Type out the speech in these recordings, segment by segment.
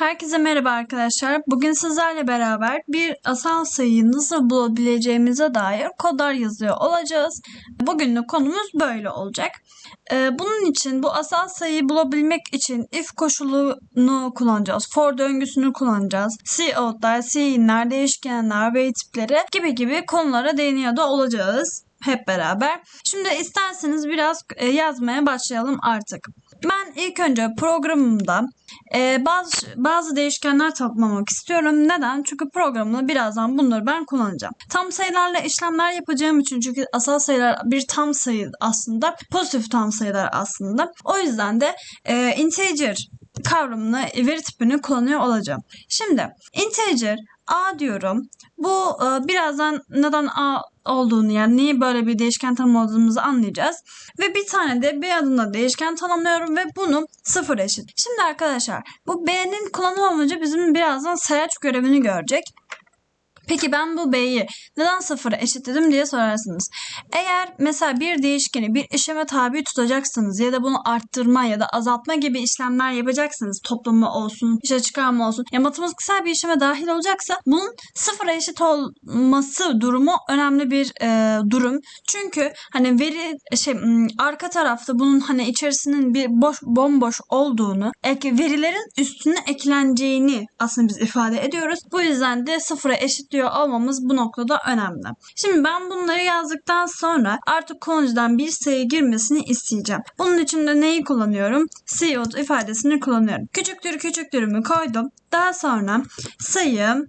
Herkese merhaba arkadaşlar. Bugün sizlerle beraber bir asal sayıyı nasıl bulabileceğimize dair kodlar yazıyor olacağız. Bugünlük konumuz böyle olacak. Ee, bunun için bu asal sayıyı bulabilmek için if koşulunu kullanacağız. For döngüsünü kullanacağız. Cout'lar, C'inler, değişkenler, ve tipleri gibi gibi konulara değiniyor da olacağız hep beraber. Şimdi isterseniz biraz e, yazmaya başlayalım artık. Ben ilk önce programımda e, bazı bazı değişkenler toplamak istiyorum. Neden? Çünkü programda birazdan bunları ben kullanacağım. Tam sayılarla işlemler yapacağım için çünkü asal sayılar bir tam sayı aslında. Pozitif tam sayılar aslında. O yüzden de e, integer kavramını, veri tipini kullanıyor olacağım. Şimdi integer a diyorum. Bu e, birazdan neden a olduğunu yani niye böyle bir değişken tanımladığımızı anlayacağız. Ve bir tane de b adında değişken tanımlıyorum ve bunu sıfır eşit. Şimdi arkadaşlar bu b'nin kullanım amacı bizim birazdan sayaç görevini görecek. Peki ben bu b'yi neden sıfıra eşitledim diye sorarsınız. Eğer mesela bir değişkeni bir işleme tabi tutacaksınız ya da bunu arttırma ya da azaltma gibi işlemler yapacaksınız. Toplama olsun, işte çıkarma olsun. Ya matematiksel bir işleme dahil olacaksa bunun sıfıra eşit olması durumu önemli bir e, durum. Çünkü hani veri şey arka tarafta bunun hani içerisinin bir boş bomboş olduğunu, ek, verilerin üstüne ekleneceğini aslında biz ifade ediyoruz. Bu yüzden de sıfıra eşitliyor olmamız bu noktada önemli. Şimdi ben bunları yazdıktan sonra artık kullanıcıdan bir sayı girmesini isteyeceğim. Bunun için de neyi kullanıyorum? Cout ifadesini kullanıyorum. Küçüktür küçüktürümü koydum. Daha sonra sayı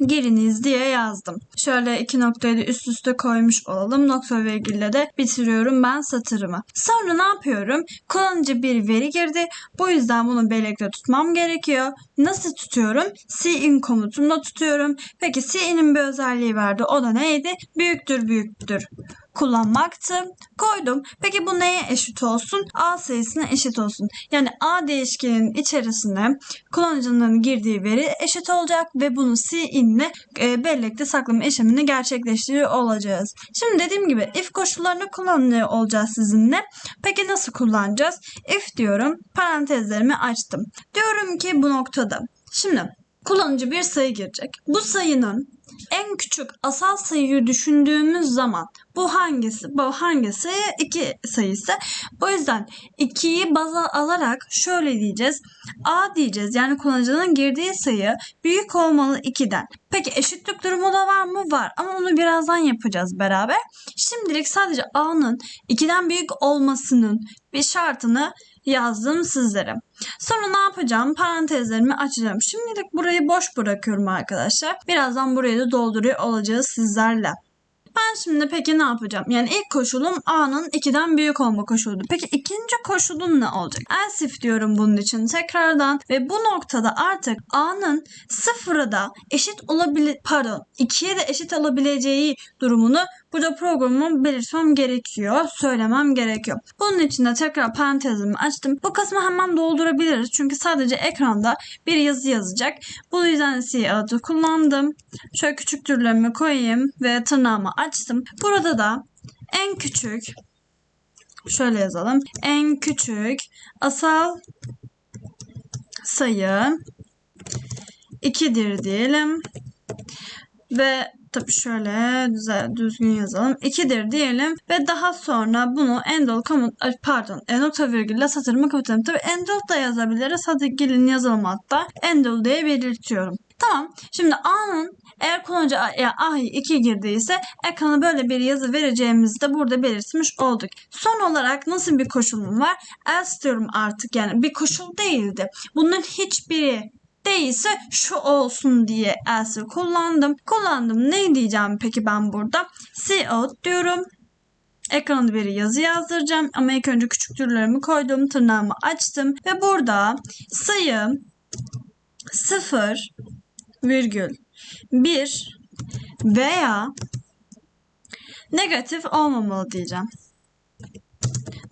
giriniz diye yazdım. Şöyle iki noktayı da üst üste koymuş olalım. Nokta virgülle de bitiriyorum ben satırımı. Sonra ne yapıyorum? Kullanıcı bir veri girdi. Bu yüzden bunu bellekte tutmam gerekiyor. Nasıl tutuyorum? Cin komutumda tutuyorum. Peki Cin'in bir özelliği vardı. O da neydi? Büyüktür büyüktür kullanmaktı. Koydum. Peki bu neye eşit olsun? A sayısına eşit olsun. Yani A değişkenin içerisine kullanıcının girdiği veri eşit olacak ve bunu Cin'le e, bellekte saklama işlemini gerçekleştiriyor olacağız. Şimdi dediğim gibi if koşullarını kullanıyor olacağız sizinle. Peki nasıl kullanacağız? If diyorum. Parantezlerimi açtım. Diyorum ki bu noktada. Şimdi kullanıcı bir sayı girecek. Bu sayının en küçük asal sayıyı düşündüğümüz zaman bu hangisi? Bu hangisi? 2 sayısı. Bu yüzden 2'yi baza alarak şöyle diyeceğiz. A diyeceğiz. Yani kullanıcının girdiği sayı büyük olmalı 2'den. Peki eşitlik durumu da var mı? Var. Ama onu birazdan yapacağız beraber. Şimdilik sadece A'nın 2'den büyük olmasının bir şartını yazdım sizlere. Sonra ne yapacağım? Parantezlerimi açacağım. Şimdilik burayı boş bırakıyorum arkadaşlar. Birazdan burayı da dolduruyor olacağız sizlerle. Ben şimdi peki ne yapacağım? Yani ilk koşulum A'nın 2'den büyük olma koşuluydu. Peki ikinci koşulum ne olacak? Else diyorum bunun için tekrardan ve bu noktada artık A'nın sıfıra da eşit olabilir pardon 2'ye de eşit olabileceği durumunu burada programımı belirtmem gerekiyor. Söylemem gerekiyor. Bunun için de tekrar parantezimi açtım. Bu kısmı hemen doldurabiliriz. Çünkü sadece ekranda bir yazı yazacak. Bu yüzden C adı kullandım. Şöyle küçük türlerimi koyayım ve tırnağımı açtım. Burada da en küçük şöyle yazalım. En küçük asal sayı 2'dir diyelim. Ve tabi şöyle güzel düzgün yazalım. 2'dir diyelim ve daha sonra bunu endol komut pardon nokta virgülle satırımı kapatalım. Tabi endol da yazabiliriz. Hadi gelin yazalım hatta. Endol diye belirtiyorum. Tamam. Şimdi A'nın eğer kullanıcı ya A'yı 2 girdiyse ekrana böyle bir yazı vereceğimizi de burada belirtmiş olduk. Son olarak nasıl bir koşulum var? Else diyorum artık yani bir koşul değildi. Bunların hiçbiri değilse şu olsun diye else kullandım. Kullandım. Ne diyeceğim peki ben burada? Cout diyorum. Ekranda bir yazı yazdıracağım ama ilk önce küçük türlerimi koydum. Tırnağımı açtım ve burada sayı 0 virgül 1 veya negatif olmamalı diyeceğim.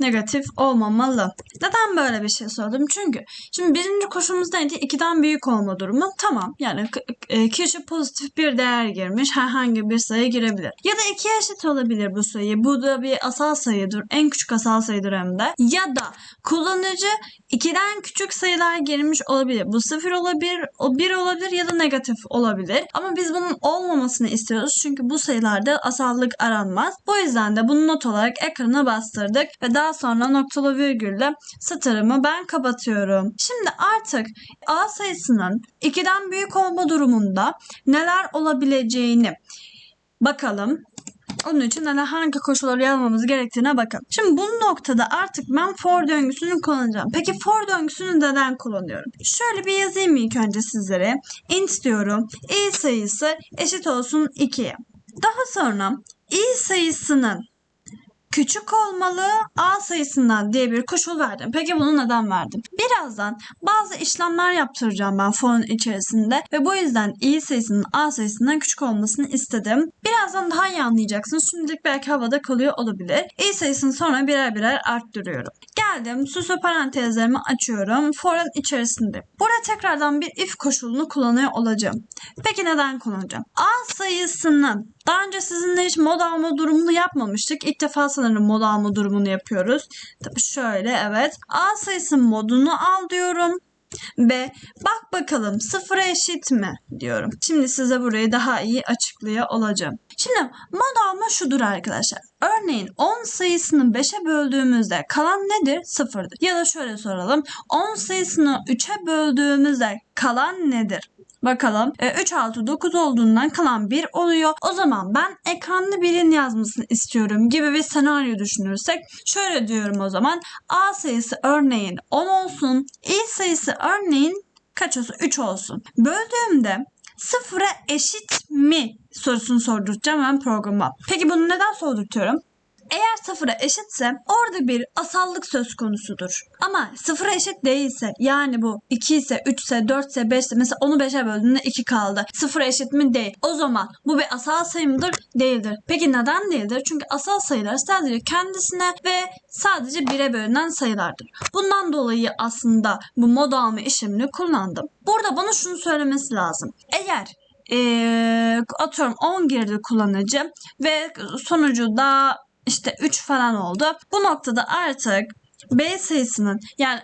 Negatif olmamalı. Neden böyle bir şey söyledim? Çünkü şimdi birinci koşulumuz neydi? 2'den büyük olma durumu. Tamam yani e, kişi pozitif bir değer girmiş. Herhangi bir sayı girebilir. Ya da 2'ye eşit olabilir bu sayı. Bu da bir asal sayıdır. En küçük asal sayıdır hem de. Ya da kullanıcı 2'den küçük sayılar girmiş olabilir. Bu 0 olabilir, o 1 olabilir ya da negatif olabilir. Ama biz bunun olmamasını istiyoruz. Çünkü bu sayılarda asallık aranmaz. Bu yüzden de bunu not olarak ekrana bastırdık ve daha sonra noktalı virgülle satırımı ben kapatıyorum. Şimdi artık A sayısının 2'den büyük olma durumunda neler olabileceğini bakalım. Onun için hani hangi koşulları yazmamız gerektiğine bakın. Şimdi bu noktada artık ben for döngüsünü kullanacağım. Peki for döngüsünü neden kullanıyorum? Şöyle bir yazayım ilk önce sizlere. int diyorum. i sayısı eşit olsun 2'ye. Daha sonra i sayısının küçük olmalı A sayısından diye bir koşul verdim. Peki bunu neden verdim? Birazdan bazı işlemler yaptıracağım ben for'un içerisinde ve bu yüzden i sayısının A sayısından küçük olmasını istedim. Birazdan daha iyi anlayacaksınız. Şimdilik belki havada kalıyor olabilir. i sayısını sonra birer birer arttırıyorum. Geldim süslü parantezlerimi açıyorum. For'un içerisinde. Burada tekrardan bir if koşulunu kullanıyor olacağım. Peki neden kullanacağım? A sayısının daha önce sizinle hiç mod alma durumunu yapmamıştık. İlk defa sanırım mod alma durumunu yapıyoruz. Tabii şöyle evet. A sayısının modunu al diyorum. Ve bak bakalım sıfıra eşit mi diyorum. Şimdi size burayı daha iyi açıklıyor olacağım. Şimdi mod alma şudur arkadaşlar. Örneğin 10 sayısını 5'e böldüğümüzde kalan nedir? Sıfırdır. Ya da şöyle soralım. 10 sayısını 3'e böldüğümüzde kalan nedir? Bakalım. E, 3, 6, 9 olduğundan kalan 1 oluyor. O zaman ben ekranda birin yazmasını istiyorum gibi bir senaryo düşünürsek şöyle diyorum o zaman. A sayısı örneğin 10 olsun. i sayısı örneğin kaç olsun? 3 olsun. Böldüğümde sıfıra eşit mi sorusunu sorduracağım ben programa. Peki bunu neden sordurtuyorum? Eğer sıfıra eşitse orada bir asallık söz konusudur. Ama sıfıra eşit değilse yani bu 2 ise 3 ise 4 ise 5 ise mesela onu 5'e böldüğünde 2 kaldı. Sıfıra eşit mi? Değil. O zaman bu bir asal sayı mıdır? Değildir. Peki neden değildir? Çünkü asal sayılar sadece kendisine ve sadece 1'e bölünen sayılardır. Bundan dolayı aslında bu mod alma işlemini kullandım. Burada bana şunu söylemesi lazım. Eğer ee, atıyorum 10 girdi kullanıcı ve sonucu da işte 3 falan oldu. Bu noktada artık B sayısının yani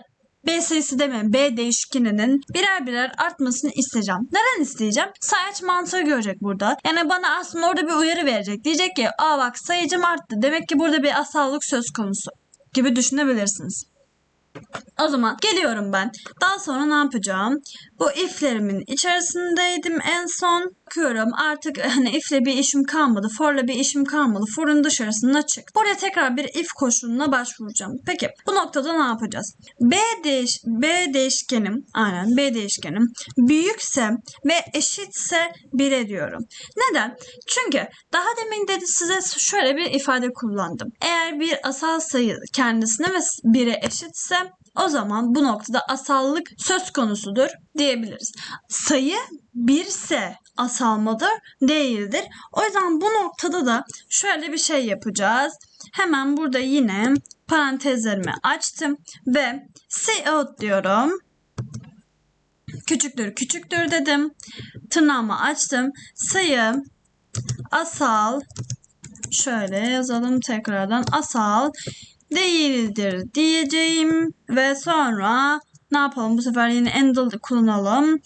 B sayısı deme B değişkeninin birer birer artmasını isteyeceğim. Neden isteyeceğim? Sayaç mantığı görecek burada. Yani bana aslında orada bir uyarı verecek. Diyecek ki aa bak sayıcım arttı. Demek ki burada bir asallık söz konusu gibi düşünebilirsiniz. O zaman geliyorum ben. Daha sonra ne yapacağım? Bu iflerimin içerisindeydim en son. Bakıyorum artık hani ifle bir işim kalmadı. For'la bir işim kalmadı. For'un dışarısına çık. Buraya tekrar bir if koşuluna başvuracağım. Peki bu noktada ne yapacağız? B, değiş B değişkenim aynen B değişkenim büyükse ve eşitse 1'e diyorum. Neden? Çünkü daha demin dedi size şöyle bir ifade kullandım. Eğer bir asal sayı kendisine ve 1'e eşitse o zaman bu noktada asallık söz konusudur diyebiliriz. Sayı 1 ise asal mıdır? Değildir. O yüzden bu noktada da şöyle bir şey yapacağız. Hemen burada yine parantezlerimi açtım ve out diyorum. Küçüktür küçüktür dedim. Tırnağımı açtım. Sayı asal şöyle yazalım tekrardan asal değildir diyeceğim ve sonra ne yapalım bu sefer yine endl kullanalım.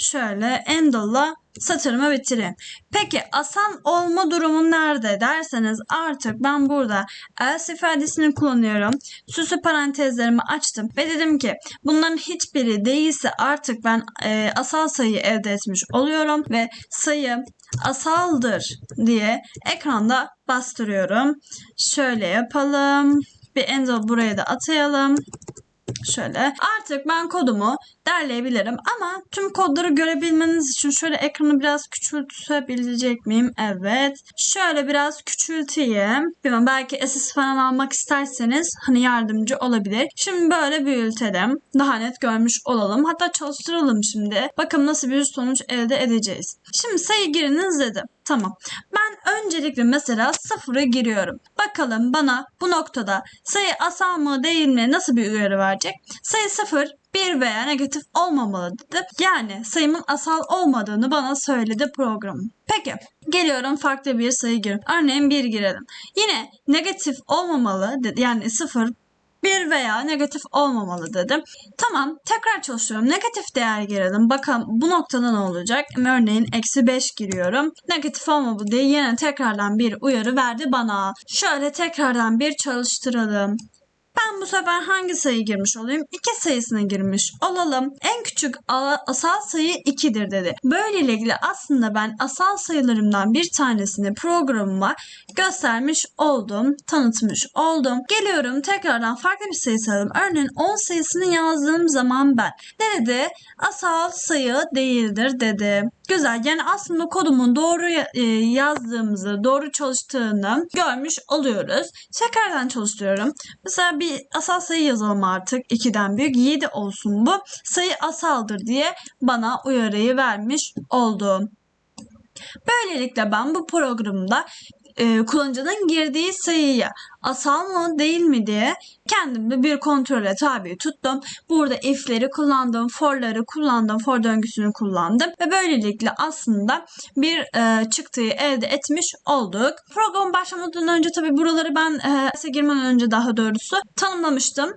Şöyle endl'la satırımı bitireyim. Peki asal olma durumu nerede derseniz artık ben burada else ifadesini kullanıyorum. Süslü parantezlerimi açtım ve dedim ki bunların hiçbiri değilse artık ben e, asal sayı elde etmiş oluyorum ve sayı asaldır diye ekranda bastırıyorum. Şöyle yapalım. Bir ender buraya da atayalım. Şöyle. Artık ben kodumu derleyebilirim ama tüm kodları görebilmeniz için şöyle ekranı biraz küçültebilecek miyim? Evet. Şöyle biraz küçülteyim. Bilmem belki SS falan almak isterseniz hani yardımcı olabilir. Şimdi böyle büyütelim. Daha net görmüş olalım. Hatta çalıştıralım şimdi. Bakın nasıl bir sonuç elde edeceğiz. Şimdi sayı giriniz dedim. Tamam. Ben öncelikle mesela sıfırı giriyorum. Bakalım bana bu noktada sayı asal mı değil mi nasıl bir uyarı verecek? Sayı sıfır bir veya negatif olmamalı dedi. Yani sayımın asal olmadığını bana söyledi programım. Peki geliyorum farklı bir sayı giriyorum. Örneğin 1 girelim. Yine negatif olmamalı dedi. Yani sıfır bir veya negatif olmamalı dedim. Tamam tekrar çalışıyorum. Negatif değer girelim. Bakalım bu noktada ne olacak? Örneğin eksi 5 giriyorum. Negatif olmamalı diye yine tekrardan bir uyarı verdi bana. Şöyle tekrardan bir çalıştıralım. Ben bu sefer hangi sayı girmiş olayım? 2 sayısına girmiş olalım. En küçük asal sayı 2'dir dedi. Böylelikle aslında ben asal sayılarımdan bir tanesini programıma göstermiş oldum, tanıtmış oldum. Geliyorum tekrardan farklı bir sayı sayalım. Örneğin 10 sayısını yazdığım zaman ben ne dedi? Asal sayı değildir dedi. Güzel. Yani aslında kodumun doğru e, yazdığımızı, doğru çalıştığını görmüş oluyoruz. Tekrardan çalıştırıyorum. Mesela bir asal sayı yazalım artık. 2'den büyük 7 olsun bu. Sayı asaldır diye bana uyarıyı vermiş oldu. Böylelikle ben bu programda e, kullanıcının girdiği sayıyı asal mı değil mi diye kendimi bir kontrole tabi tuttum. Burada if'leri kullandım, for'ları kullandım, for döngüsünü kullandım ve böylelikle aslında bir e, çıktıyı elde etmiş olduk. Program başlamadan önce tabi buraları ben e, girmeden önce daha doğrusu tanımlamıştım.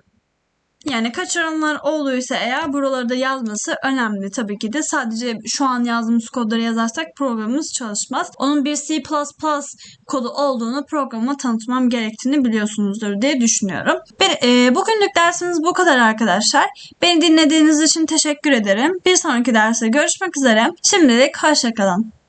Yani kaçıranlar olduysa eğer buraları da yazması önemli tabii ki de. Sadece şu an yazdığımız kodları yazarsak programımız çalışmaz. Onun bir C++ kodu olduğunu programa tanıtmam gerektiğini biliyorsunuzdur diye düşünüyorum. Bir, e, bugünlük dersimiz bu kadar arkadaşlar. Beni dinlediğiniz için teşekkür ederim. Bir sonraki derste görüşmek üzere. Şimdilik hoşçakalın.